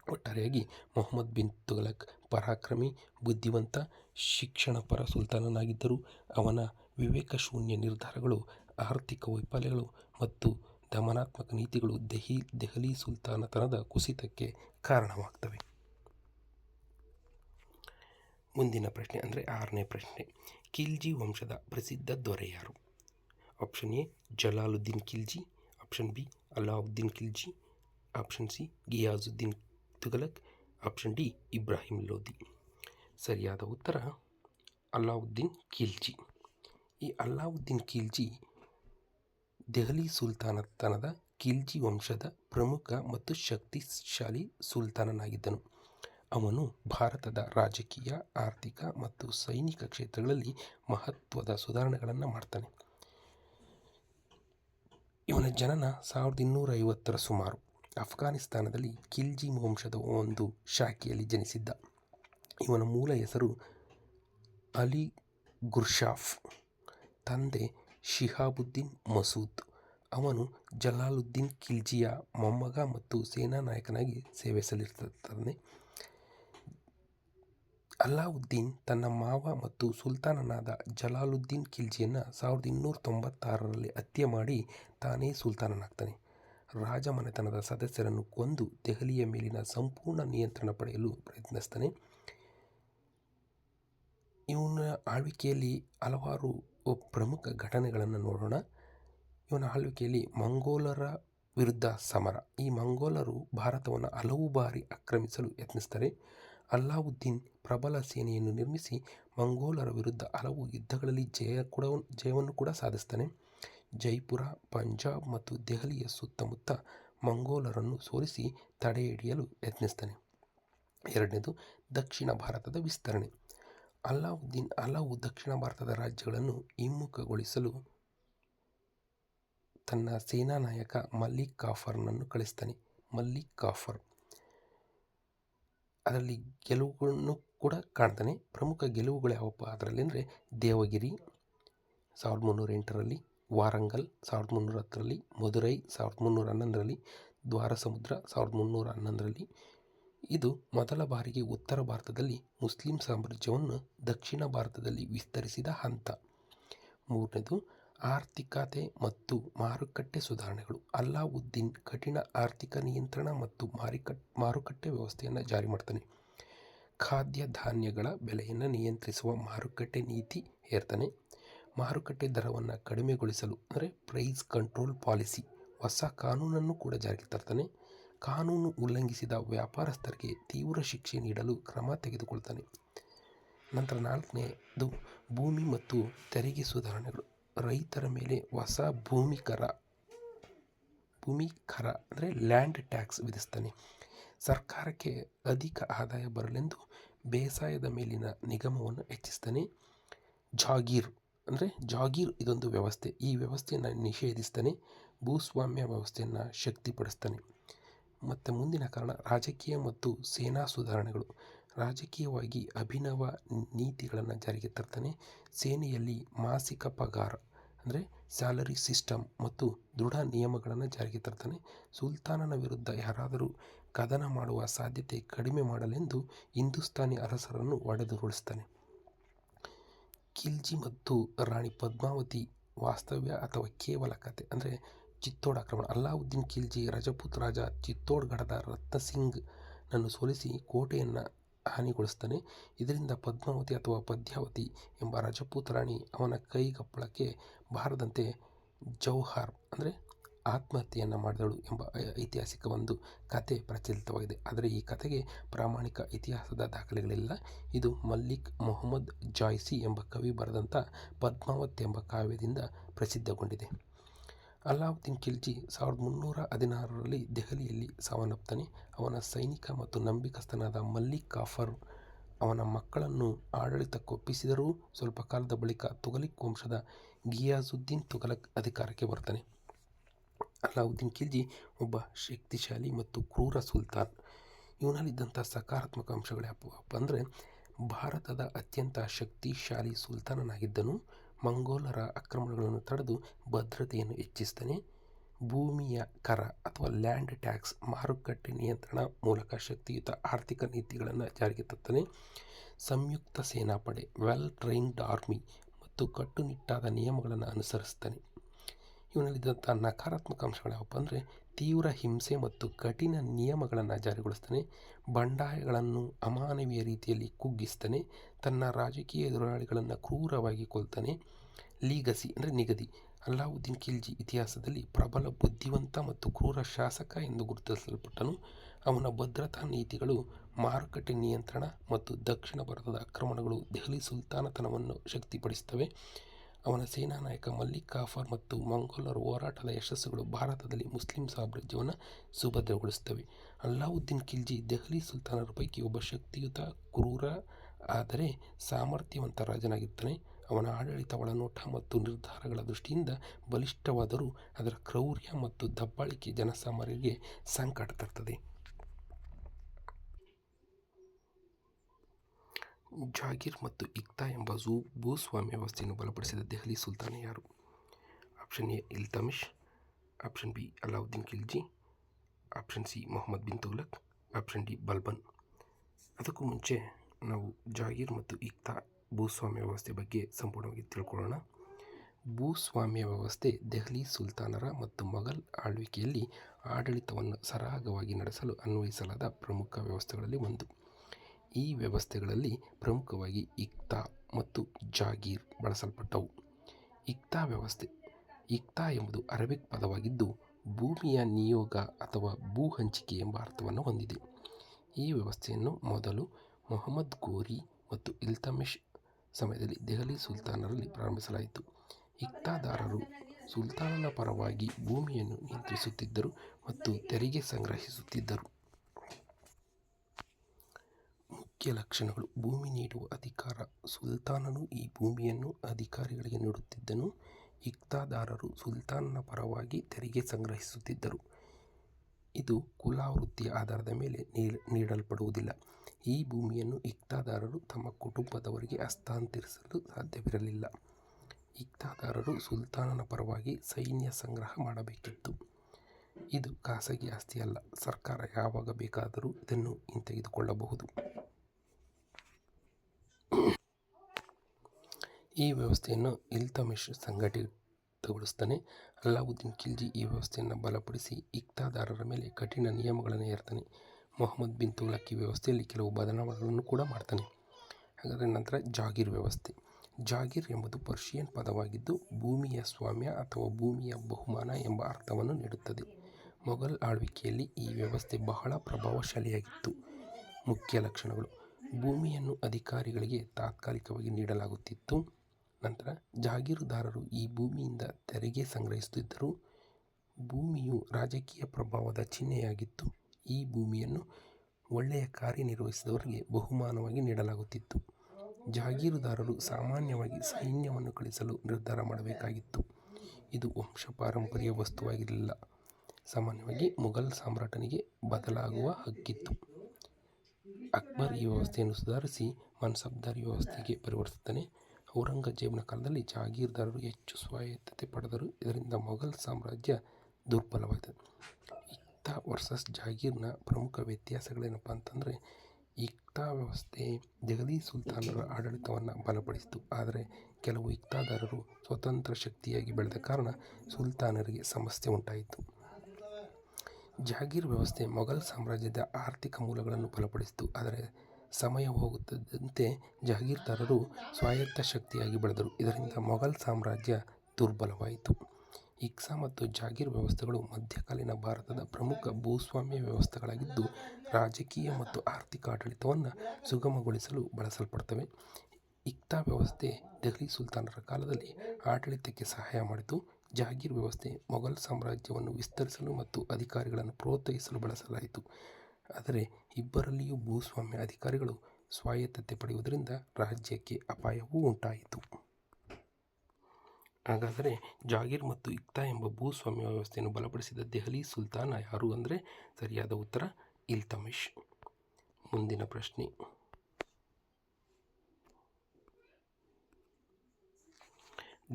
ಒಟ್ಟಾರೆಯಾಗಿ ಮೊಹಮ್ಮದ್ ಬಿನ್ ತುಘಲಕ್ ಪರಾಕ್ರಮಿ, ಬುದ್ಧಿವಂತ, ಶಿಕ್ಷಣಪರ ಸುಲ್ತಾನನಾಗಿದ್ದರೂ ಅವನ ವಿವೇಕಶೂನ್ಯ ನಿರ್ಧಾರಗಳು, ಆರ್ಥಿಕ ವೈಫಲ್ಯಗಳು ಮತ್ತು ದಮನಾತ್ಮಕ ನೀತಿಗಳು ದೆಹಿ, ದೆಹಲಿ ಸುಲ್ತಾನತನದ ಕುಸಿತಕ್ಕೆ ಕಾರಣವಾಗ್ತವೆ. ಮುಂದಿನ ಪ್ರಶ್ನೆ ಅಂದರೆ ಆರನೇ ಪ್ರಶ್ನೆ. ಖಿಲ್ಜಿ ವಂಶದ ಪ್ರಸಿದ್ಧ ದೊರೆ ಯಾರು? Option A Jalaluddin Khilji. Option B Alauddin Khilji. Option C Ghiyasuddin Tughlaq. Option D Ibrahim Lodi. ಸರಿಯಾದ ಉತ್ತರ, ಅಲಾವುದ್ದೀನ್ ಖಿಲ್ಜಿ. ಈ ಅಲ್ಲಾವುದ್ದೀನ್ ಖಿಲ್ಜಿ ದೆಹಲಿ ಸುಲ್ತಾನತನದ ಖಿಲ್ಜಿ ವಂಶದ ಪ್ರಮುಖ ಮತ್ತು ಶಕ್ತಿಶಾಲಿ ಸುಲ್ತಾನನಾಗಿದ್ದನು. ಅವನು ಭಾರತದ ರಾಜಕೀಯ, ಆರ್ಥಿಕ ಮತ್ತು ಸೈನಿಕ ಕ್ಷೇತ್ರಗಳಲ್ಲಿ ಮಹತ್ವದ ಸುಧಾರಣೆಗಳನ್ನು ಮಾಡ್ತಾನೆ. ಇವನ ಜನನ ಸಾವಿರದ ಇನ್ನೂರ ಐವತ್ತರ ಸುಮಾರು. ಅಫ್ಘಾನಿಸ್ತಾನದಲ್ಲಿ ಖಿಲ್ಜಿ ವಂಶದ ಒಂದು ಶಾಖೆಯಲ್ಲಿ ಜನಿಸಿದ್ದ. ಇವನ ಮೂಲ ಹೆಸರು ಅಲಿ ಗುರ್ಷಾಫ್. ತಂದೆ ಶಿಹಾಬುದ್ದೀನ್ ಮಸೂದ್. ಅವನು ಜಲಾಲುದ್ದೀನ್ ಖಿಲ್ಜಿಯ ಮೊಮ್ಮಗ ಮತ್ತು ಸೇನಾ ನಾಯಕನಾಗಿ ಸೇವೆ ಸಲ್ಲಿಸುತ್ತಾನೆ ಅಲ್ಲಾವುದ್ದೀನ್ ತನ್ನ ಮಾವ ಮತ್ತು ಸುಲ್ತಾನನಾದ ಜಲಾಲುದ್ದೀನ್ ಖಿಲ್ಜಿಯನ್ನು ಸಾವಿರದ ಇನ್ನೂರ ತೊಂಬತ್ತಾರರಲ್ಲಿ ಹತ್ಯೆ ಮಾಡಿ ತಾನೇ ಸುಲ್ತಾನನಾಗ್ತಾನೆ. ರಾಜಮನೆತನದ ಸದಸ್ಯರನ್ನು ಕೊಂದು ದೆಹಲಿಯ ಮೇಲಿನ ಸಂಪೂರ್ಣ ನಿಯಂತ್ರಣ ಪಡೆಯಲು ಪ್ರಯತ್ನಿಸ್ತಾನೆ. ಇವನ ಆಳ್ವಿಕೆಯಲ್ಲಿ ಹಲವಾರು ಪ್ರಮುಖ ಘಟನೆಗಳನ್ನು ನೋಡೋಣ. ಇವನ ಆಳ್ವಿಕೆಯಲ್ಲಿ ಮಂಗೋಲರ ವಿರುದ್ಧ ಸಮರ. ಈ ಮಂಗೋಲರು ಭಾರತವನ್ನು ಹಲವು ಬಾರಿ ಆಕ್ರಮಿಸಲು ಯತ್ನಿಸ್ತಾರೆ. ಅಲ್ಲಾವುದ್ದೀನ್ ಪ್ರಬಲ ಸೇನೆಯನ್ನು ನಿರ್ಮಿಸಿ ಮಂಗೋಲರ ವಿರುದ್ಧ ಹಲವು ಯುದ್ಧಗಳಲ್ಲಿ ಜಯ ಕೂಡ, ಜಯವನ್ನು ಕೂಡ ಸಾಧಿಸ್ತಾನೆ ಜೈಪುರ, ಪಂಜಾಬ್ ಮತ್ತು ದೆಹಲಿಯ ಸುತ್ತಮುತ್ತ ಮಂಗೋಲರನ್ನು ಸೋಲಿಸಿ ತಡೆಹಿಡಿಯಲು ಯತ್ನಿಸ್ತಾನೆ ಎರಡನೇದು, ದಕ್ಷಿಣ ಭಾರತದ ವಿಸ್ತರಣೆ. ಅಲ್ಲಾವುದ್ದೀನ್ ಹಲವು ದಕ್ಷಿಣ ಭಾರತದ ರಾಜ್ಯಗಳನ್ನು ಹಿಮ್ಮುಖಗೊಳಿಸಲು ತನ್ನ ಸೇನಾ ನಾಯಕ ಮಲ್ಲಿಕ್ ಕಾಫರ್ನನ್ನು ಕಳಿಸ್ತಾನೆ ಮಲ್ಲಿಕ್ ಕಾಫರ್ ಅದರಲ್ಲಿ ಗೆಲುವುಗಳನ್ನು ಕೂಡ ಕಾಣ್ತಾನೆ. ಪ್ರಮುಖ ಗೆಲುವುಗಳು ಯಾವಪ್ಪ ಅದರಲ್ಲಿ ಅಂದರೆ ದೇವಗಿರಿ ಸಾವಿರದ ಮುನ್ನೂರ ಎಂಟರಲ್ಲಿ, ವಾರಂಗಲ್ ಸಾವಿರದ ಮುನ್ನೂರ ಹತ್ತರಲ್ಲಿ, ಮಧುರೈ ಸಾವಿರದ ಮುನ್ನೂರ ಹನ್ನೊಂದರಲ್ಲಿ, ದ್ವಾರಸಮುದ್ರ ಸಾವಿರದ ಮುನ್ನೂರ ಹನ್ನೊಂದರಲ್ಲಿ. ಇದು ಮೊದಲ ಬಾರಿಗೆ ಉತ್ತರ ಭಾರತದಲ್ಲಿ ಮುಸ್ಲಿಂ ಸಾಮ್ರಾಜ್ಯವನ್ನು ದಕ್ಷಿಣ ಭಾರತದಲ್ಲಿ ವಿಸ್ತರಿಸಿದ ಹಂತ. ಮೂರನೇದು ಆರ್ಥಿಕತೆ ಮತ್ತು ಮಾರುಕಟ್ಟೆ ಸುಧಾರಣೆಗಳು. ಅಲ್ಲಾವುದ್ದೀನ್ ಕಠಿಣ ಆರ್ಥಿಕ ನಿಯಂತ್ರಣ ಮತ್ತು ಮಾರಿಕಟ್, ಮಾರುಕಟ್ಟೆ ವ್ಯವಸ್ಥೆಯನ್ನು ಜಾರಿ ಮಾಡ್ತಾನೆ. ಖಾದ್ಯ ಧಾನ್ಯಗಳ ಬೆಲೆಯನ್ನು ನಿಯಂತ್ರಿಸುವ ಮಾರುಕಟ್ಟೆ ನೀತಿ ಹೇರ್ತಾನೆ. ಮಾರುಕಟ್ಟೆ ದರವನ್ನು ಕಡಿಮೆಗೊಳಿಸಲು, ಅಂದರೆ ಪ್ರೈಸ್ ಕಂಟ್ರೋಲ್ ಪಾಲಿಸಿ ಹೊಸ ಕಾನೂನನ್ನು ಕೂಡ ಜಾರಿಗೆ ತರ್ತಾನೆ. ಕಾನೂನು ಉಲ್ಲಂಘಿಸಿದ ವ್ಯಾಪಾರಸ್ಥರಿಗೆ ತೀವ್ರ ಶಿಕ್ಷೆ ನೀಡಲು ಕ್ರಮ ತೆಗೆದುಕೊಳ್ತಾನೆ. ನಂತರ ನಾಲ್ಕನೇದು ಭೂಮಿ ಮತ್ತು ತೆರಿಗೆ ಸುಧಾರಣೆಗಳು. ರೈತರ ಮೇಲೆ ಹೊಸ ಭೂಮಿ ಕರ, ಭೂಮಿ ಅಂದರೆ ಲ್ಯಾಂಡ್ ಟ್ಯಾಕ್ಸ್ ವಿಧಿಸ್ತಾನೆ. ಸರ್ಕಾರಕ್ಕೆ ಅಧಿಕ ಆದಾಯ ಬರಲೆಂದು ಬೇಸಾಯದ ಮೇಲಿನ ನಿಗಮವನ್ನು ಹೆಚ್ಚಿಸ್ತಾನೆ. ಜಾಗೀರ್ ಅಂದರೆ ಜಾಗೀರ್ ಇದೊಂದು ವ್ಯವಸ್ಥೆ. ಈ ವ್ಯವಸ್ಥೆಯನ್ನು ನಿಷೇಧಿಸ್ತಾನೆ. ಭೂಸ್ವಾಮ್ಯ ವ್ಯವಸ್ಥೆಯನ್ನು ಶಕ್ತಿಪಡಿಸ್ತಾನೆ. ಮತ್ತು ಮುಂದಿನ ಕಾರಣ ರಾಜಕೀಯ ಮತ್ತು ಸೇನಾ ಸುಧಾರಣೆಗಳು. ರಾಜಕೀಯವಾಗಿ ಅಭಿನವ ನೀತಿಗಳನ್ನು ಜಾರಿಗೆ ತರ್ತಾನೆ. ಸೇನೆಯಲ್ಲಿ ಮಾಸಿಕ ಪಗಾರ, ಅಂದರೆ ಸ್ಯಾಲರಿ ಸಿಸ್ಟಮ್ ಮತ್ತು ದೃಢ ನಿಯಮಗಳನ್ನು ಜಾರಿಗೆ ತರ್ತಾನೆ. ಸುಲ್ತಾನನ ವಿರುದ್ಧ ಯಾರಾದರೂ ಕದನ ಮಾಡುವ ಸಾಧ್ಯತೆ ಕಡಿಮೆ ಮಾಡಲೆಂದು ಹಿಂದೂಸ್ತಾನಿ ಅರಸರನ್ನು ಒಡೆದುಗೊಳಿಸ್ತಾನೆ ಖಿಲ್ಜಿ ಮತ್ತು ರಾಣಿ ಪದ್ಮಾವತಿ ವಾಸ್ತವ್ಯ ಅಥವಾ ಕೇವಲ ಕತೆ, ಅಂದರೆ ಚಿತ್ತೋಡ್ ಆಕ್ರಮಣ. ಅಲ್ಲಾವುದ್ದೀನ್ ಖಿಲ್ಜಿ ರಜಪೂತ್ ರಾಜ ಚಿತ್ತೋಡ್ಗಢದ ರತ್ನ ನನ್ನು ಸೋಲಿಸಿ ಕೋಟೆಯನ್ನು ಹಾನಿಗೊಳಿಸ್ತಾನೆ. ಇದರಿಂದ ಪದ್ಮಾವತಿ ಅಥವಾ ಪದ್ಯಾವತಿ ಎಂಬ ರಜಪೂತ್ ರಾಣಿ ಅವನ ಕೈಗಪ್ಪಳಕ್ಕೆ ಬಾರದಂತೆ ಜೌಹಾರ್, ಅಂದರೆ ಆತ್ಮಹತ್ಯೆಯನ್ನು ಮಾಡಿದಳು ಎಂಬ ಐತಿಹಾಸಿಕ ಒಂದು ಕತೆ ಪ್ರಚಲಿತವಾಗಿದೆ. ಆದರೆ ಈ ಕತೆಗೆ ಪ್ರಾಮಾಣಿಕ ಇತಿಹಾಸದ ದಾಖಲೆಗಳಿಲ್ಲ. ಇದು ಮಲ್ಲಿಕ್ ಮೊಹಮ್ಮದ್ ಜಾಯ್ಸಿ ಎಂಬ ಕವಿ ಬರೆದಂಥ ಪದ್ಮಾವತ್ ಎಂಬ ಕಾವ್ಯದಿಂದ ಪ್ರಸಿದ್ಧಗೊಂಡಿದೆ. ಅಲ್ಲಾವುದ್ದೀನ್ ಖಿಲ್ಜಿ ಸಾವಿರದ ಮುನ್ನೂರ ಹದಿನಾರರಲ್ಲಿ ದೆಹಲಿಯಲ್ಲಿ ಸಾವನ್ನಪ್ತಾನೆ ಅವನ ಸೈನಿಕ ಮತ್ತು ನಂಬಿಕಸ್ಥನಾದ ಮಲ್ಲಿಕ್ ಕಾಫರ್ ಅವನ ಮಕ್ಕಳನ್ನು ಆಡಳಿತಕ್ಕೊಪ್ಪಿಸಿದರೂ ಸ್ವಲ್ಪ ಕಾಲದ ಬಳಿಕ ತುಗಲಿಕ್ ವಂಶದ ಗಿಯಾಜುದ್ದೀನ್ ತುಘಲಕ್ ಅಧಿಕಾರಕ್ಕೆ ಬರ್ತಾನೆ ಅಲ್ಲಾವುದ್ದೀನ್ ಖಿಲ್ಜಿ ಒಬ್ಬ ಶಕ್ತಿಶಾಲಿ ಮತ್ತು ಕ್ರೂರ ಸುಲ್ತಾನ್. ಇವನಲ್ಲಿದ್ದಂಥ ಸಕಾರಾತ್ಮಕ ಅಂಶಗಳು ಅಂದರೆ ಭಾರತದ ಅತ್ಯಂತ ಶಕ್ತಿಶಾಲಿ ಸುಲ್ತಾನನಾಗಿದ್ದನು. ಮಂಗೋಲರ ಆಕ್ರಮಣಗಳನ್ನು ತಡೆದು ಭದ್ರತೆಯನ್ನು ಹೆಚ್ಚಿಸ್ತಾನೆ ಭೂಮಿಯ ಕರ ಅಥವಾ ಲ್ಯಾಂಡ್ ಟ್ಯಾಕ್ಸ್ ಮಾರುಕಟ್ಟೆ ನಿಯಂತ್ರಣ ಮೂಲಕ ಶಕ್ತಿಯುತ ಆರ್ಥಿಕ ನೀತಿಗಳನ್ನು ಜಾರಿಗೆ ತರ್ತಾನೆ ಸಂಯುಕ್ತ ಸೇನಾಪಡೆ ವೆಲ್ ಟ್ರೈನ್ಡ್ ಆರ್ಮಿ ಮತ್ತು ಕಟ್ಟುನಿಟ್ಟಾದ ನಿಯಮಗಳನ್ನು ಅನುಸರಿಸ್ತಾನೆ ಇವನಲ್ಲಿದ್ದಂಥ ನಕಾರಾತ್ಮಕ ಅಂಶಗಳು ಯಾವಪ್ಪ ಅಂದರೆ ತೀವ್ರ ಹಿಂಸೆ ಮತ್ತು ಕಠಿಣ ನಿಯಮಗಳನ್ನು ಜಾರಿಗೊಳಿಸ್ತಾನೆ. ಬಂಡಾಯಗಳನ್ನು ಅಮಾನವೀಯ ರೀತಿಯಲ್ಲಿ ಕುಗ್ಗಿಸ್ತಾನೆ. ತನ್ನ ರಾಜಕೀಯ ಎದುರಾಳಿಗಳನ್ನು ಕ್ರೂರವಾಗಿ ಕೊಲ್ತಾನೆ. ಲೀಗಸಿ ಅಂದರೆ ನಿಗದಿ, ಅಲ್ಲಾವುದ್ದೀನ್ ಖಿಲ್ಜಿ ಇತಿಹಾಸದಲ್ಲಿ ಪ್ರಬಲ, ಬುದ್ಧಿವಂತ ಮತ್ತು ಕ್ರೂರ ಶಾಸಕ ಎಂದು ಗುರುತಿಸಲ್ಪಟ್ಟನು. ಅವನ ಭದ್ರತಾ ನೀತಿಗಳು, ಮಾರುಕಟ್ಟೆ ನಿಯಂತ್ರಣ ಮತ್ತು ದಕ್ಷಿಣ ಭಾರತದ ಆಕ್ರಮಣಗಳು ದೆಹಲಿ ಸುಲ್ತಾನತನವನ್ನು ಶಕ್ತಿಪಡಿಸುತ್ತವೆ ಅವನ ಸೇನಾ ನಾಯಕ ಮಲಿಕ್ ಕಾಫರ್ ಮತ್ತು ಮಂಗೋಲರ ಹೋರಾಟದ ಯಶಸ್ಸುಗಳು ಭಾರತದಲ್ಲಿ ಮುಸ್ಲಿಂ ಸಾಮ್ರಾಜ್ಯವನ್ನು ಸುಭದ್ರಗೊಳಿಸುತ್ತವೆ. ಅಲ್ಲಾವುದ್ದೀನ್ ಖಿಲ್ಜಿ ದೆಹಲಿ ಸುಲ್ತಾನರ ಪೈಕಿ ಒಬ್ಬ ಶಕ್ತಿಯುತ, ಕ್ರೂರ ಆದರೆ ಸಾಮರ್ಥ್ಯವಂತ ರಾಜನಾಗಿರುತ್ತಾನೆ. ಅವನ ಆಡಳಿತ, ಒಳನೋಟ ಮತ್ತು ನಿರ್ಧಾರಗಳ ದೃಷ್ಟಿಯಿಂದ ಬಲಿಷ್ಠವಾದರೂ ಅದರ ಕ್ರೌರ್ಯ ಮತ್ತು ದಬ್ಬಾಳಿಕೆ ಜನಸಾಮಾನ್ಯರಿಗೆ ಸಂಕಟ ತರುತ್ತದೆ. ಜಾಗೀರ್ ಮತ್ತು ಇಕ್ತಾ ಎಂಬ ಝೂ ಭೂಸ್ವಾಮ್ಯ ವ್ಯವಸ್ಥೆಯನ್ನು ಬಲಪಡಿಸಿದ ದೆಹಲಿ ಸುಲ್ತಾನ ಯಾರು? Option A Iltutmish, option B Alauddin Khilji, option C Mohammad bin Tughlaq option D Balban. ಅದಕ್ಕೂ ಮುಂಚೆ ನಾವು ಜಾಗೀರ್ ಮತ್ತು ಇಕ್ತಾ ಭೂಸ್ವಾಮ್ಯ ವ್ಯವಸ್ಥೆ ಬಗ್ಗೆ ಸಂಪೂರ್ಣವಾಗಿ ತಿಳ್ಕೊಳ್ಳೋಣ. ಭೂಸ್ವಾಮ್ಯ ವ್ಯವಸ್ಥೆ ದೆಹಲಿ ಸುಲ್ತಾನರ ಮತ್ತು ಮೊಘಲ್ ಆಳ್ವಿಕೆಯಲ್ಲಿ ಆಡಳಿತವನ್ನು ಸರಾಗವಾಗಿ ನಡೆಸಲು ಅನ್ವಯಿಸಲಾದ ಪ್ರಮುಖ ವ್ಯವಸ್ಥೆಗಳಲ್ಲಿ ಒಂದು. ಈ ವ್ಯವಸ್ಥೆಗಳಲ್ಲಿ ಪ್ರಮುಖವಾಗಿ ಇಕ್ತಾ ಮತ್ತು ಜಾಗೀರ್ ಬಳಸಲ್ಪಟ್ಟವು. ಇಕ್ತಾ ವ್ಯವಸ್ಥೆ, ಇಕ್ತಾ ಎಂಬುದು ಅರಬಿಕ್ ಪದವಾಗಿದ್ದು, ಭೂಮಿಯ ನಿಯೋಗ ಅಥವಾ ಭೂ ಹಂಚಿಕೆ ಎಂಬ ಅರ್ಥವನ್ನು ಹೊಂದಿದೆ. ಈ ವ್ಯವಸ್ಥೆಯನ್ನು ಮೊದಲು ಮೊಹಮ್ಮದ್ ಗೋರಿ ಮತ್ತು ಇಲ್ತಮಿಷ್ ಸಮಯದಲ್ಲಿ ದೆಹಲಿ ಸುಲ್ತಾನರಲ್ಲಿ ಪ್ರಾರಂಭಿಸಲಾಯಿತು. ಇಕ್ತಾದಾರರು ಸುಲ್ತಾನನ ಪರವಾಗಿ ಭೂಮಿಯನ್ನು ನಿಯಂತ್ರಿಸುತ್ತಿದ್ದರು ಮತ್ತು ತೆರಿಗೆ ಸಂಗ್ರಹಿಸುತ್ತಿದ್ದರು. ಮುಖ್ಯ ಲಕ್ಷಣಗಳು ಭೂಮಿ ನೀಡುವ ಅಧಿಕಾರ ಸುಲ್ತಾನನು ಈ ಭೂಮಿಯನ್ನು ಅಧಿಕಾರಿಗಳಿಗೆ ನೀಡುತ್ತಿದ್ದನು. ಇಕ್ತಾದಾರರು ಸುಲ್ತಾನನ ಪರವಾಗಿ ತೆರಿಗೆ ಸಂಗ್ರಹಿಸುತ್ತಿದ್ದರು. ಇದು ಕುಲಾವೃತ್ತಿಯ ಆಧಾರದ ಮೇಲೆ ನೀಡಲ್ಪಡುವುದಿಲ್ಲ. ಈ ಭೂಮಿಯನ್ನು ಇಕ್ತಾದಾರರು ತಮ್ಮ ಕುಟುಂಬದವರಿಗೆ ಹಸ್ತಾಂತರಿಸಲು ಸಾಧ್ಯವಿರಲಿಲ್ಲ. ಇಕ್ತಾದಾರರು ಸುಲ್ತಾನನ ಪರವಾಗಿ ಸೈನ್ಯ ಸಂಗ್ರಹ ಮಾಡಬೇಕಿತ್ತು. ಇದು ಖಾಸಗಿ ಆಸ್ತಿಯಲ್ಲ, ಸರ್ಕಾರ ಯಾವಾಗ ಬೇಕಾದರೂ ಇದನ್ನು ಹಿಂತೆಗೆದುಕೊಳ್ಳಬಹುದು. ಈ ವ್ಯವಸ್ಥೆಯನ್ನು ಇಲ್ತಮಿಶ್ ಸಂಘಟಿತಗೊಳಿಸ್ತಾನೆ ಅಲ್ಲಾವುದ್ದೀನ್ ಖಿಲ್ಜಿ ಈ ವ್ಯವಸ್ಥೆಯನ್ನು ಬಲಪಡಿಸಿ ಇಕ್ತಾದಾರರ ಮೇಲೆ ಕಠಿಣ ನಿಯಮಗಳನ್ನು ಹೇರ್ತಾನೆ ಮೊಹಮ್ಮದ್ ಬಿನ್ ತುಳಕ್ಕಿ ಈ ವ್ಯವಸ್ಥೆಯಲ್ಲಿ ಕೆಲವು ಬದಲಾವಣೆಗಳನ್ನು ಕೂಡ ಮಾಡ್ತಾನೆ. ಹಾಗಾದರೆ ನಂತರ ಜಾಗೀರ್ ವ್ಯವಸ್ಥೆ. ಜಾಗೀರ್ ಎಂಬುದು ಪರ್ಷಿಯನ್ ಪದವಾಗಿದ್ದು ಭೂಮಿಯ ಸ್ವಾಮ್ಯ ಅಥವಾ ಭೂಮಿಯ ಬಹುಮಾನ ಎಂಬ ಅರ್ಥವನ್ನು ನೀಡುತ್ತದೆ. ಮೊಘಲ್ ಆಳ್ವಿಕೆಯಲ್ಲಿ ಈ ವ್ಯವಸ್ಥೆ ಬಹಳ ಪ್ರಭಾವಶಾಲಿಯಾಗಿತ್ತು. ಮುಖ್ಯ ಲಕ್ಷಣಗಳು ಭೂಮಿಯನ್ನು ಅಧಿಕಾರಿಗಳಿಗೆ ತಾತ್ಕಾಲಿಕವಾಗಿ ನೀಡಲಾಗುತ್ತಿತ್ತು. ನಂತರ ಜಾಗೀರುದಾರರು ಈ ಭೂಮಿಯಿಂದ ತೆರಿಗೆ ಸಂಗ್ರಹಿಸುತ್ತಿದ್ದರು. ಭೂಮಿಯು ರಾಜಕೀಯ ಪ್ರಭಾವದ ಚಿಹ್ನೆಯಾಗಿತ್ತು. ಈ ಭೂಮಿಯನ್ನು ಒಳ್ಳೆಯ ಕಾರ್ಯನಿರ್ವಹಿಸಿದವರಿಗೆ ಬಹುಮಾನವಾಗಿ ನೀಡಲಾಗುತ್ತಿತ್ತು. ಜಾಗೀರುದಾರರು ಸಾಮಾನ್ಯವಾಗಿ ಸೈನ್ಯವನ್ನು ಕಳಿಸಲು ನಿರ್ಧಾರ ಮಾಡಬೇಕಾಗಿತ್ತು. ಇದು ವಂಶಪಾರಂಪರ್ಯ ವಸ್ತುವಾಗಿರಲಿಲ್ಲ. ಸಾಮಾನ್ಯವಾಗಿ ಮೊಘಲ್ ಸಾಮ್ರಾಟನಿಗೆ ಬದಲಾಗುವ ಹಕ್ಕಿತ್ತು. ಅಕ್ಬರ್ ಈ ವ್ಯವಸ್ಥೆಯನ್ನು ಸುಧಾರಿಸಿ ಮನ್ಸಬ್ದಾರಿ ವ್ಯವಸ್ಥೆಗೆ ಪರಿವರ್ತಿಸುತ್ತಾನೆ. ಔರಂಗಜೇಬನ ಕಾಲದಲ್ಲಿ ಜಾಗೀರ್ದಾರರು ಹೆಚ್ಚು ಸ್ವಾಯತ್ತತೆ ಪಡೆದರು. ಇದರಿಂದ ಮೊಘಲ್ ಸಾಮ್ರಾಜ್ಯ ದುರ್ಬಲವಾಯಿತು. ಇಕ್ತಾ ವರ್ಸಸ್ ಜಾಗೀರ್ನ ಪ್ರಮುಖ ವ್ಯತ್ಯಾಸಗಳೇನಪ್ಪ ಅಂತಂದರೆ, ಇಕ್ತಾ ವ್ಯವಸ್ಥೆ ದೆಹಲಿ ಸುಲ್ತಾನರ ಆಡಳಿತವನ್ನು ಬಲಪಡಿಸಿತು. ಆದರೆ ಕೆಲವು ಇಕ್ತಾದಾರರು ಸ್ವತಂತ್ರ ಶಕ್ತಿಯಾಗಿ ಬೆಳೆದ ಕಾರಣ ಸುಲ್ತಾನರಿಗೆ ಸಮಸ್ಯೆ ಉಂಟಾಯಿತು. ಜಾಗೀರ್ ವ್ಯವಸ್ಥೆ ಮೊಘಲ್ ಸಾಮ್ರಾಜ್ಯದ ಆರ್ಥಿಕ ಮೂಲಗಳನ್ನು ಬಲಪಡಿಸಿತು. ಆದರೆ ಸಮಯ ಹೋಗುತ್ತಿದ್ದಂತೆ ಜಾಗೀರ್ದಾರರು ಸ್ವಾಯತ್ತ ಶಕ್ತಿಯಾಗಿ ಬೆಳೆದರು. ಇದರಿಂದ ಮೊಘಲ್ ಸಾಮ್ರಾಜ್ಯ ದುರ್ಬಲವಾಯಿತು. ಇಕ್ಸಾ ಮತ್ತು ಜಾಗೀರ್ ವ್ಯವಸ್ಥೆಗಳು ಮಧ್ಯಕಾಲೀನ ಭಾರತದ ಪ್ರಮುಖ ಭೂಸ್ವಾಮ್ಯ ವ್ಯವಸ್ಥೆಗಳಾಗಿದ್ದು, ರಾಜಕೀಯ ಮತ್ತು ಆರ್ಥಿಕ ಆಡಳಿತವನ್ನು ಸುಗಮಗೊಳಿಸಲು ಬಳಸಲ್ಪಡ್ತವೆ ಇಕ್ತಾ ವ್ಯವಸ್ಥೆ ದೆಹಲಿ ಸುಲ್ತಾನರ ಕಾಲದಲ್ಲಿ ಆಡಳಿತಕ್ಕೆ ಸಹಾಯ ಮಾಡಿತು. ಜಾಗೀರ್ ವ್ಯವಸ್ಥೆ, ಮೊಘಲ್ ಸಾಮ್ರಾಜ್ಯವನ್ನು ವಿಸ್ತರಿಸಲು ಮತ್ತು ಅಧಿಕಾರಿಗಳನ್ನು ಪ್ರೋತ್ಸಾಹಿಸಲು ಬಳಸಲಾಯಿತು. ಆದರೆ ಇಬ್ಬರಲ್ಲಿಯೂ ಭೂಸ್ವಾಮ್ಯ ಅಧಿಕಾರಿಗಳು ಸ್ವಾಯತ್ತತೆ ಪಡೆಯುವುದರಿಂದ ರಾಜ್ಯಕ್ಕೆ ಅಪಾಯವೂ ಉಂಟಾಯಿತು. ಹಾಗಾದರೆ ಜಾಗೀರ್ ಮತ್ತು ಇಕ್ತಾ ಎಂಬ ಭೂಸ್ವಾಮ್ಯ ವ್ಯವಸ್ಥೆಯನ್ನು ಬಲಪಡಿಸಿದ ದೆಹಲಿ ಸುಲ್ತಾನ ಯಾರು ಅಂದರೆ ಸರಿಯಾದ ಉತ್ತರ ಇಲ್ತಮಿಷ್. ಮುಂದಿನ ಪ್ರಶ್ನೆ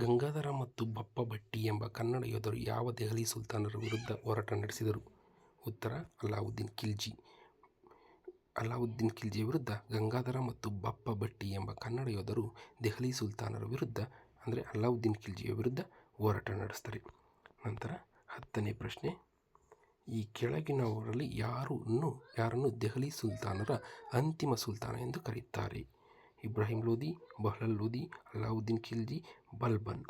ಗಂಗಾಧರ ಮತ್ತು ಬಪ್ಪ ಭಟ್ಟಿ ಎಂಬ ಕನ್ನಡ ಯೋಧರು ಯಾವ ದೆಹಲಿ ಸುಲ್ತಾನರ ವಿರುದ್ಧ ಹೋರಾಟ ನಡೆಸಿದರು? ಉತ್ತರ, ಅಲ್ಲಾವುದ್ದೀನ್ ಖಿಲ್ಜಿ. ಅಲ್ಲಾವುದ್ದೀನ್ ಖಿಲ್ಜಿಯ ವಿರುದ್ಧ ಗಂಗಾಧರ ಮತ್ತು ಬಪ್ಪ ಭಟ್ಟಿ ಎಂಬ ಕನ್ನಡ ಯೋಧರು ದೆಹಲಿ ಸುಲ್ತಾನರ ವಿರುದ್ಧ, ಅಂದರೆ ಅಲ್ಲಾವುದ್ದೀನ್ ಖಿಲ್ಜಿಯ ವಿರುದ್ಧ ಹೋರಾಟ ನಡೆಸ್ತಾರೆ. ನಂತರ ಹತ್ತನೇ ಪ್ರಶ್ನೆ ಈ ಕೆಳಗಿನವರಲ್ಲಿ ಯಾರನ್ನು ಯಾರನ್ನು ದೆಹಲಿ ಸುಲ್ತಾನರ ಅಂತಿಮ ಸುಲ್ತಾನ ಎಂದು ಕರೆಯುತ್ತಾರೆ? ಇಬ್ರಾಹಿಂ ಲೋದಿ, ಬಹ್ಲಲ್ ಲೋದಿ, ಅಲಾವುದ್ದೀನ್ ಖಿಲ್ಜಿ, ಬಲ್ಬನ್.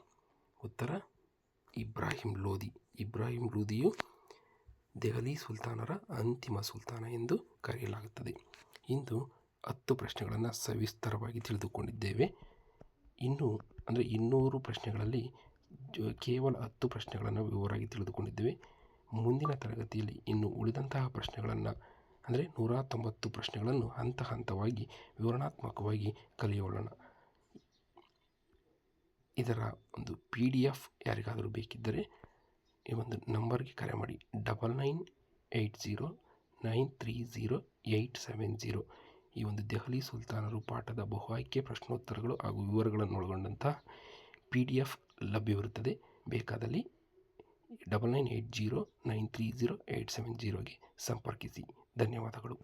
ಉತ್ತರ ಇಬ್ರಾಹಿಂ ಲೋದಿ. ಇಬ್ರಾಹಿಂ ಲೋದಿಯು ದೆಹಲಿ ಸುಲ್ತಾನರ ಅಂತಿಮ ಸುಲ್ತಾನ ಎಂದು ಕರೆಯಲಾಗುತ್ತದೆ. ಇಂದು ಹತ್ತು ಪ್ರಶ್ನೆಗಳನ್ನು ಸವಿಸ್ತಾರವಾಗಿ ತಿಳಿದುಕೊಂಡಿದ್ದೇವೆ. ಇನ್ನು ಅಂದರೆ ಇನ್ನೂರು ಪ್ರಶ್ನೆಗಳಲ್ಲಿ ಕೇವಲ ಹತ್ತು ಪ್ರಶ್ನೆಗಳನ್ನು ವಿವರವಾಗಿ ತಿಳಿದುಕೊಂಡಿದ್ದೇವೆ ಮುಂದಿನ ತರಗತಿಯಲ್ಲಿ ಇನ್ನು ಉಳಿದಂತಹ ಪ್ರಶ್ನೆಗಳನ್ನು ಅಂದರೆ ನೂರ ತೊಂಬತ್ತು ಪ್ರಶ್ನೆಗಳನ್ನು ಹಂತ ಹಂತವಾಗಿ ವಿವರಣಾತ್ಮಕವಾಗಿ ಕಲಿಯೋಣ ಇದರ ಒಂದು ಪಿ ಡಿ ಎಫ್ ಯಾರಿಗಾದರೂ ಬೇಕಿದ್ದರೆ ಈ ಒಂದು ನಂಬರ್ಗೆ ಕರೆ ಮಾಡಿ. Double nine eight zero nine three zero eight seven zero ಈ ಒಂದು ದೆಹಲಿ ಸುಲ್ತಾನರು ಪಾಠದ ಬಹು ಆಯ್ಕೆ ಪ್ರಶ್ನೋತ್ತರಗಳು ಹಾಗೂ ವಿವರಗಳನ್ನು ಒಳಗೊಂಡಂತಹ ಪಿ ಡಿ ಎಫ್ ಲಭ್ಯವಿರುತ್ತದೆ. ಬೇಕಾದಲ್ಲಿ double nine eight zero nine three zero eight seven ಜೀರೋಗೆ ಸಂಪರ್ಕಿಸಿ. ಧನ್ಯವಾದಗಳು.